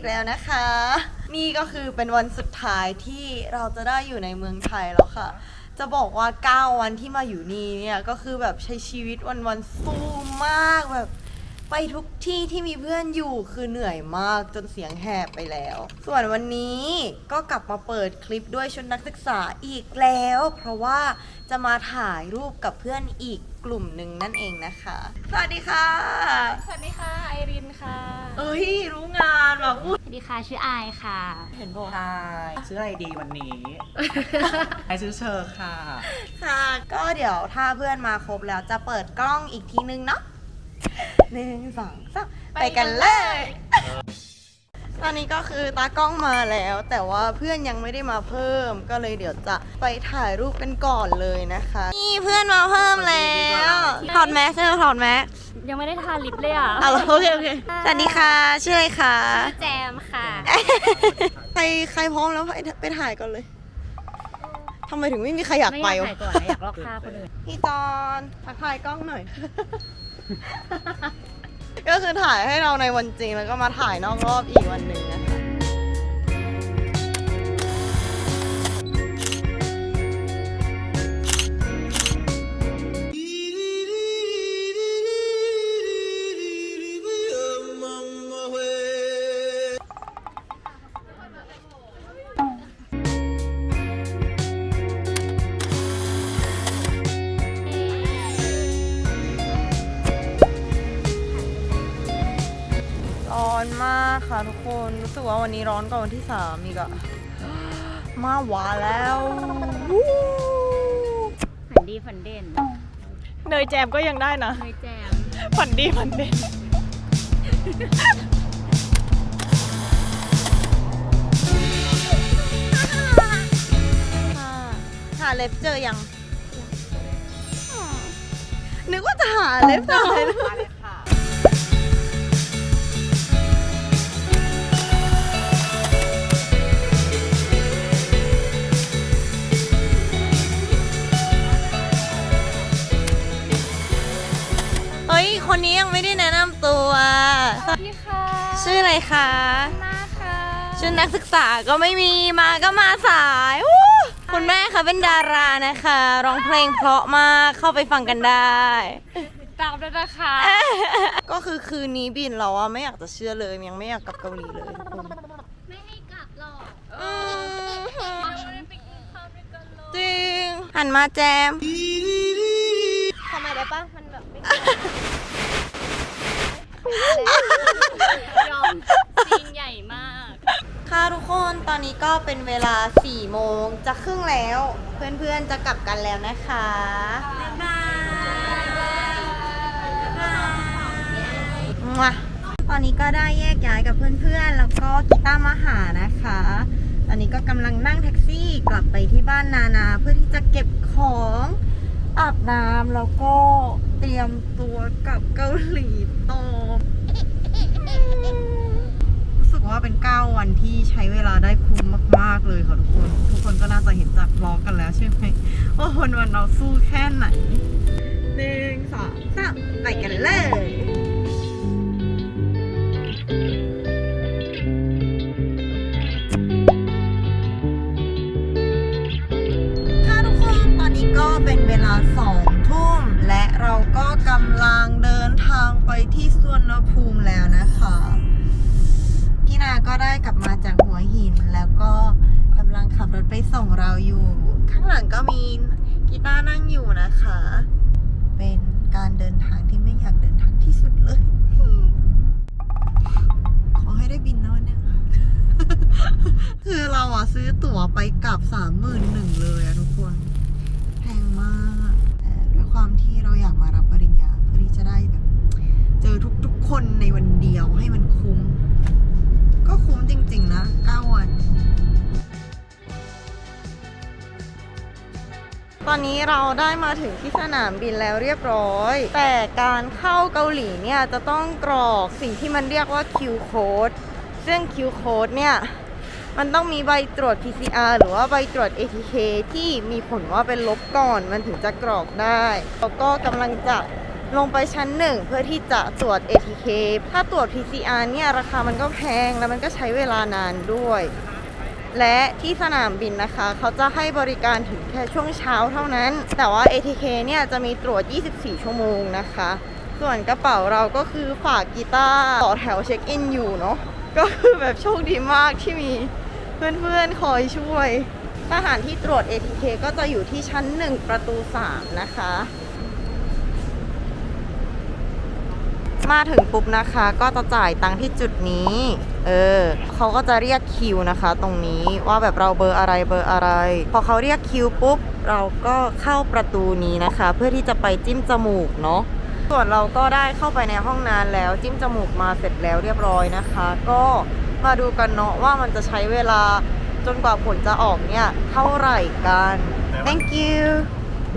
กแล้วนะคะ นี่ก็คือเป็นวันสุดท้ายที่เราจะได้อยู่ในเมืองไทยแล้วค่ะ จะบอกว่า 9 วันที่มาอยู่นี่เนี่ยก็คือแบบใช้ชีวิตวันๆสู้มากแบบ ไปทุกที่ที่มีเพื่อนอยู่คือเหนื่อยมากจนเสียงแหบไปแล้ว ส่วนวันนี้ก็กลับมาเปิดคลิปด้วยชุดนักศึกษาอีกแล้ว เพราะว่าจะมาถ่ายรูปกับเพื่อนอีกกลุ่มหนึ่งนั่นเองนะคะ สวัสดีค่ะ สวัสดีค่ะ ไอรินค่ะ เอ้ยรู้ งานแบบอุ๊ยสวัสดีค่ะชื่อไอายค่ะ เห็นบอกใช่ชื่ออะไรดีวันนี้ ไอชื่อเชอร์ค่ะ ค่ะ ก็เดี๋ยวถ้าเพื่อนมาครบแล้วจะเปิดกล้องอีกทีนึงเนาะหนึ่งสองสามไปกันเลย ตอนนี้ก็คือตากล้องมาแล้ว แต่ว่าเพื่อนยังไม่ได้มาเพิ่ม ก็เลยเดี๋ยวจะไปถ่ายรูปกันก่อนเลยนะคะ นี่เพื่อนมาเพิ่มแล้ว ถอดแมสใช่ไหมถอดแมส ยังไม่ได้ทาลิปเลยอะอะโอเคโอเคสวัสดีค่ะชื่ออะไรคะชื่อแจมค่ะ ใครใครพร้อมแล้วไปไปถ่ายก่อนเลยทำไมถึงไม่มีใครอยากไม่ไปอยากวะถ่ายก่อนนะอยากลอกค่าคนอื่นพี่จอนทักทายกล้องหน่อย ก็คือถ่ายให้เราในวันจริงแล้วก็มาถ่ายนอกรอบอีกวันหนึ่งนะคะ มากค่ะทุกคนรู้สึกว่าวันนี้ร้อนกว่าวันที่สามอีกอะมาหวาแล้ววู้ฝันดีฝันเด่นเนยแจมก็ยังได้นะเลยแจมฝันดีฝันเด่นหาเล็บเจอยัง นึกว่าจะหาเล็บถ่ายรูปมาเลย ค่ะเฮ้ยคนนี้ยังไม่ได้แนะนำตัว สวัสดีค่ะชื่ออะไรคะนาค่ะชุดนักศึกษาก็ไม่มีมาก็มาสายอู้คุณแม่คะเป็นดารานะคะร้องเพลงเพราะมากเข้าไปฟังกันได้ ตามด้วยนะคะก็คือคืนนี้บินเราอะไม่อยากจะเชื่อเลยยังไม่อยากกลับเกาหลีเลยทุกคนไม่ให้กลับหรอกอืมไม่ได้ไปกินข้าวด้วยกันเลยจริงหันมาแจม ทำไมได้ปะมันแบบไม่ ยอมซีนใหญ่มาก ค่ะทุกคนตอนนี้ก็เป็นเวลา4โมงจะครึ่งแล้ว เพื่อนๆจะกลับกันแล้วนะคะบ๊ายบายมั่วตอนนี้ก็ได้แยกย้ายกับเพื่อนๆ แล้วก็กีต้ามาหานะคะ ตอนนี้ก็กำลังนั่งแท็กซี่กลับไปที่บ้านนานา เพื่อที่จะเก็บของอาบน้ำแล้วก็ เตรียมตัวกับเกาหลีต่อรู้สึกว่าเป็น 9 วันที่ใช้เวลาได้คุ้มมาก ๆ เลยค่ะทุกคน ทุกคนก็น่าจะเห็นจากบล็อกกันแล้วใช่ไหมว่าวันวันเราสู้แค่ไหนหนึ่งสองสามไปกันเลย ภูมิแล้วนะคะพี่นาก็ได้กลับมาจากหัวหิน แล้วก็กำลังขับรถไปส่งเราอยู่ ข้างหลังก็มีกีตาร์นั่งอยู่นะคะ เป็นการเดินทางที่ไม่อยากเดินทางที่สุดเลย ขอให้ได้บินนะวันเนี้ยคือเราอะซื้อตั๋วไปกลับสามหมื่นหนึ่งเลยอะทุกคน แพงมากแต่ด้วยความที่เราอยากมารับปริญญาเพื่อที่จะได้แบบ เจอทุกๆ คนในวันเดียวให้มันคุ้ม ก็คุ้มจริง ๆ นะ9วัน ตอนนี้เราได้มาถึงที่สนามบินแล้วเรียบร้อย แต่การเข้าเกาหลีเนี่ยจะต้องกรอกสิ่งที่มันเรียกว่า Q code ซึ่ง Q code เนี่ยมันต้องมีใบตรวจ PCR หรือว่าใบตรวจ ATK ที่มีผลว่าเป็นลบก่อนมันถึงจะกรอกได้ แล้วก็กำลังจะ ลงไปชั้นหนึ่งเพื่อที่จะตรวจ ATK ถ้าตรวจ PCR เนี่ยราคามันก็แพงแล้วมันก็ใช้เวลานานด้วย และที่สนามบินนะคะ เขาจะให้บริการถึงแค่ช่วงเช้าเท่านั้น แต่ว่า ATK เนี่ยจะมีตรวจ 24 ชั่วโมงนะคะ ส่วนกระเป๋าเราก็คือฝากกีตาร์ต่อแถวเช็คอินอยู่เนาะก็คือแบบโชคดีมากที่มีเพื่อนๆคอยช่วยทหารที่ตรวจ ATK ก็จะอยู่ที่ชั้น 1 ประตู 3 นะคะ มาถึงปุ๊บนะคะ ก็จะจ่ายตังค์ที่จุดนี้ เออเขาก็จะเรียกคิวนะคะ ตรงนี้ว่าแบบเราเบอร์อะไรเบอร์อะไร พอเขาเรียกคิวปุ๊บ เราก็เข้าประตูนี้นะคะ เพื่อที่จะไปจิ้มจมูกเนาะส่วนเราก็ได้เข้าไปในห้องนานแล้ว จิ้มจมูกมาเสร็จแล้วเรียบร้อยนะคะ ก็มาดูกันเนาะว่ามันจะใช้เวลาจนกว่าผลจะออกเนี่ย เท่าไหร่กัน thank you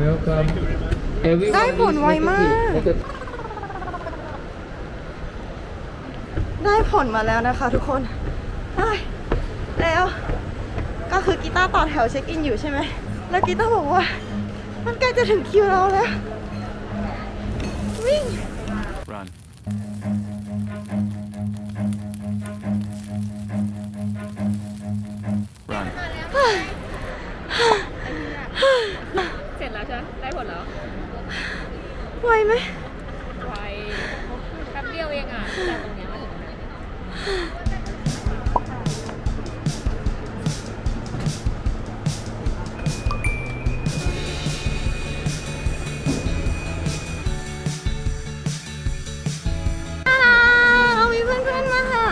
Welcome. Everyone ได้ผล is ไวมาก ได้ผลมาแล้วนะคะทุกคนเฮ้ยแล้วก็คือกีตาร์ต่อแถวเช็คอินอยู่ใช่ไหม แล้วกีตาร์บอกว่า มันใกล้จะถึงคิวเราแล้ว วิ่ง Run. Run. เสร็จแล้วใช่ไหมได้ผลแล้วไวไหมไวแป๊บเดียวเองอะ เรามีเพื่อนๆมาหา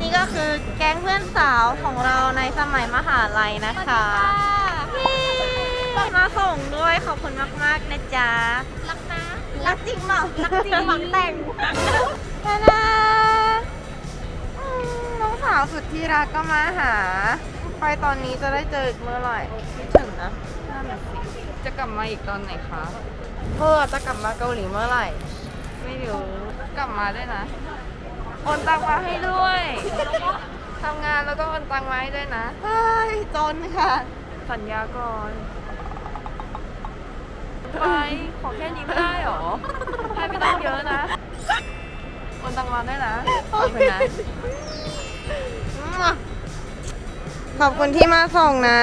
นี่ก็คือแก๊งเพื่อนสาวของเราในสมัยมหาลัยนะคะ มาส่งด้วยขอบคุณมากๆนะจ๊ะ รักนะ รักจริงเปล่ารักจริงหวังแต่งตาดาอืมน้อง สาวสุดที่รักก็มาหา ไปตอนนี้จะได้เจออีกเมื่อไหร่คิดถึงนะนั่นน่ะสิจะกลับมาอีกตอนไหนคะเพื่อจะกลับมาเกาหลีเมื่อไหร่ ไม่รู้กลับมาด้วยนะโอนตังมาให้ด้วยทำงานแล้วก็โอนตังมาให้ด้วยนะเฮ้ยจนค่ะ สัญญาก่อนไปขอแค่นี้ไม่ได้หรอให้ไม่ต้องเยอะนะโอนตังมาได้นะขอบคุณนะ ขอบคุณที่มาส่งนะ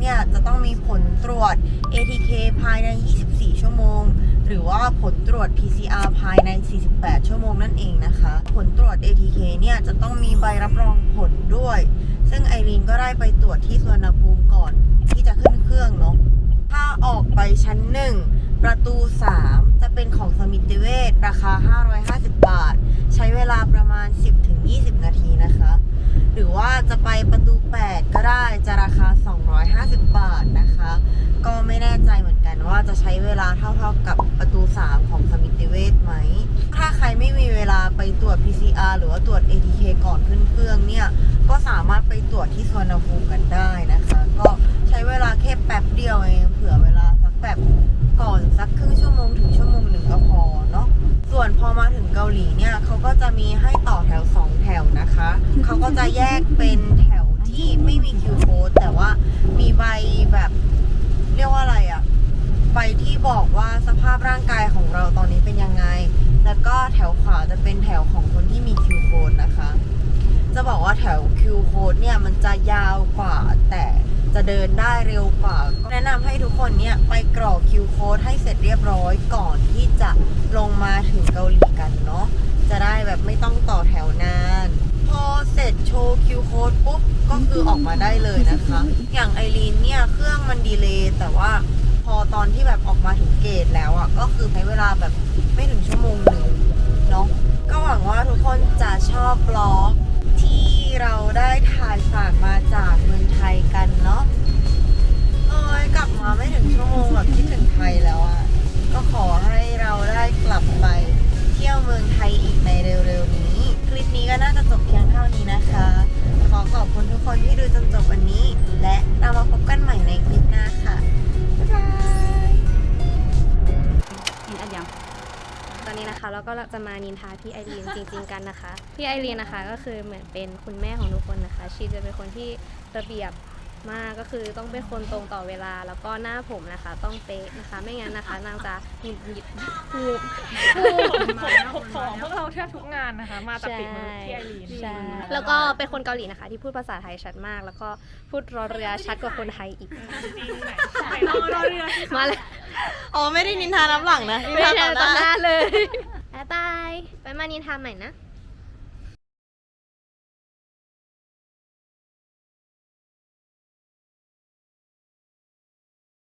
เนี่ย จะต้องมีผลตรวจ ATK ภายใน 24 ชั่วโมง หรือว่าผลตรวจ PCR ภายใน 48 ชั่วโมงนั่นเองนะคะ ผลตรวจ ATK เนี่ย จะต้องมีใบรับรองผลด้วย ซึ่งไอรีนก็ได้ไปตรวจที่สวนภูมิก่อนที่จะขึ้นเครื่องเนาะถ้าออกไปชั้น 1 ประตู 3 จะเป็นของสมิติเวชราคา 550 บาท ใช้เวลาประ มาณ 10-20 นาทีนะคะ หรือว่าจะไปประตู 8 ก็ได้จะราคา 250 บาทนะคะ ก็ไม่แน่ใจเหมือนกันว่าจะใช้เวลาเท่าๆกับประตู 3 ของสมิติเวสไหม ถ้าใครไม่มีเวลาไปตรวจ PCR หรือว่าตรวจ ATK ก่อนขึ้นเครื่องเนี่ย ก็สามารถไปตรวจที่สวนภูมิกันได้นะคะ ก็ใช้เวลาแค่แป๊บเดียวเองเผื่อเวลา จะมีให้ต่อแถว 2 แถวนะคะ เขาก็จะแยกเป็นแถวที่ไม่มีคิวโค้ดแต่ว่ามีใบแบบเรียกว่าอะไรอะใบที่บอกว่าสภาพร่างกายของเราตอนนี้เป็นยังไง แล้วก็แถวขวาจะเป็นแถวของคนที่มีคิวโค้ดนะคะ จะบอกว่าแถวคิวโค้ดเนี่ยมันจะยาวกว่าแต่จะเดินได้เร็วกว่า แนะนำให้ทุกคนเนี่ยไปกรอกคิวโค้ดให้เสร็จเรียบร้อยก่อนที่จะลงมาถึงเกาหลีกันเนาะ จะได้แบบไม่ต้องต่อแถวนาน พอเสร็จโชว์คิวโค้ดปุ๊บ ก็คือออกมาได้เลยนะคะ อย่างไอรีนเนี่ยเครื่องมันดีเลย์แต่ว่าพอตอนที่แบบออกมาถึงเกตแล้วอะ่ะ ก็คือใช้เวลาแบบไม่ถึงชั่วโมงหนึ่งเนาะก็หวังว่าทุกคนจะชอบบล็อกที่เราได้ถ่ายฝากมาจากเมืองไทยกันเนาะเอ้ยกลับมาไม่ถึงชั่วโมงแบบคิดถึงไทยแล้วอะ่ะก็ขอให้เราได้กลับไป เที่ยวเมืองไทยอีกในเร็วๆนี้ คลิปนี้ก็น่าจะจบเพียงเท่านี้นะคะ ขอขอบคุณทุกคนที่ดูจนจบวันนี้ และเรามาพบกันใหม่ในคลิปหน้าค่ะ บ๊ายบายกินอันยังตอนนี้นะคะเราก็จะมานินทาพี่ไอรีนจริง ๆ กันนะคะ พี่ไอรีนนะคะก็คือเหมือนเป็นคุณแม่ของทุกคนนะคะ ชีจะเป็นคนที่ระเบียบ มากก็คือต้องเป็นคนตรงต่อเวลาแล้วก็หน้าผมนะคะ ต้องเป๊ะนะคะ ไม่งั้นนะคะ นางจะหงุดหงิดหูบผมของพวกเราแทบทุกงานนะคะ มาจากฝีมือพี่ไอรีนใช่แล้วก็เป็นคนเกาหลีนะคะ ที่พูดภาษาไทยชัดมาก แล้วก็พูดรอเรือชัดกว่าคนไทยอีก จริงไหนไหนรอรอเรือสิมาเลยอ๋อไม่ได้นินทาน้ำหลังนะนินไม่ทาใช่ต่อหต่อหน้าน้าเลยบ๊ายบายไปมานินทาใหม่นะ